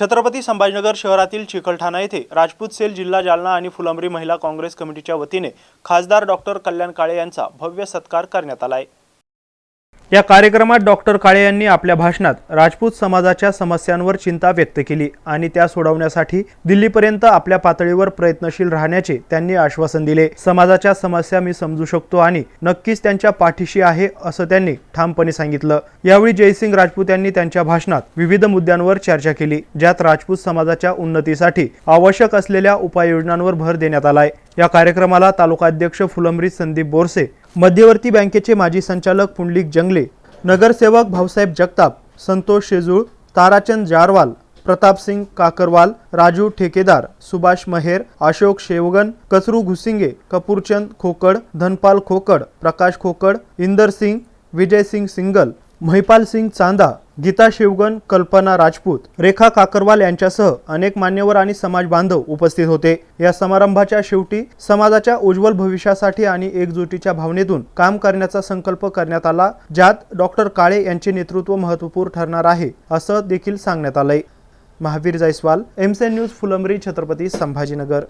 छत्रपती संभाजीनगर शहरातील चिकलठाणा येथे राजपूत सेल जिल्हा जालना आणि फुलंब्री महिला काँग्रेस कमिटीच्या वतीने खासदार डॉक्टर कल्याण काळे यांचा भव्य सत्कार करण्यात आला आहे. या कार्यक्रमात डॉक्टर काळे यांनी आपल्या भाषणात राजपूत समाजाच्या समस्यांवर चिंता व्यक्त केली आणि त्या सोडवण्यासाठी दिल्लीपर्यंत आपल्या पातळीवर प्रयत्नशील राहण्याचे त्यांनी आश्वासन दिले. समाजाच्या समस्या मी समजू शकतो आणि नक्कीच त्यांच्या पाठीशी आहे असं त्यांनी ठामपणे सांगितलं. यावेळी जयसिंग राजपूत यांनी त्यांच्या भाषणात विविध मुद्द्यांवर चर्चा केली ज्यात राजपूत समाजाच्या उन्नतीसाठी आवश्यक असलेल्या उपाययोजनांवर भर देण्यात आलाय. या कार्यक्रमाला तालुकाध्यक्ष फुलंब्री संदीप बोरसे मध्यवर्ती बँकेचे माजी संचालक पुंडलिक जंगले नगरसेवक भाऊसाहेब जगताप संतोष शेजूळ ताराचंद जारवाल प्रतापसिंग काकरवाल राजू ठेकेदार सुभाष महेर अशोक शेवगन कचरू घुसिंगे कपूरचंद खोकड धनपाल खोकड प्रकाश खोकड इंदर सिंग सिंगल महिपाल सिंग चांदा गीता शिवगन कल्पना राजपूत रेखा काकरवाल यांच्यासह अनेक मान्यवर आणि समाज बांधव उपस्थित होते. या समारंभाच्या शेवटी समाजाच्या उज्ज्वल भविष्यासाठी आणि एकजुटीच्या भावनेतून काम करण्याचा संकल्प करण्यात आला ज्यात डॉक्टर काळे यांचे नेतृत्व महत्त्वपूर्ण ठरणार आहे असं देखील सांगण्यात आलंय. महावीर जायस्वाल एमसेन न्यूज फुलंबरी छत्रपती संभाजीनगर.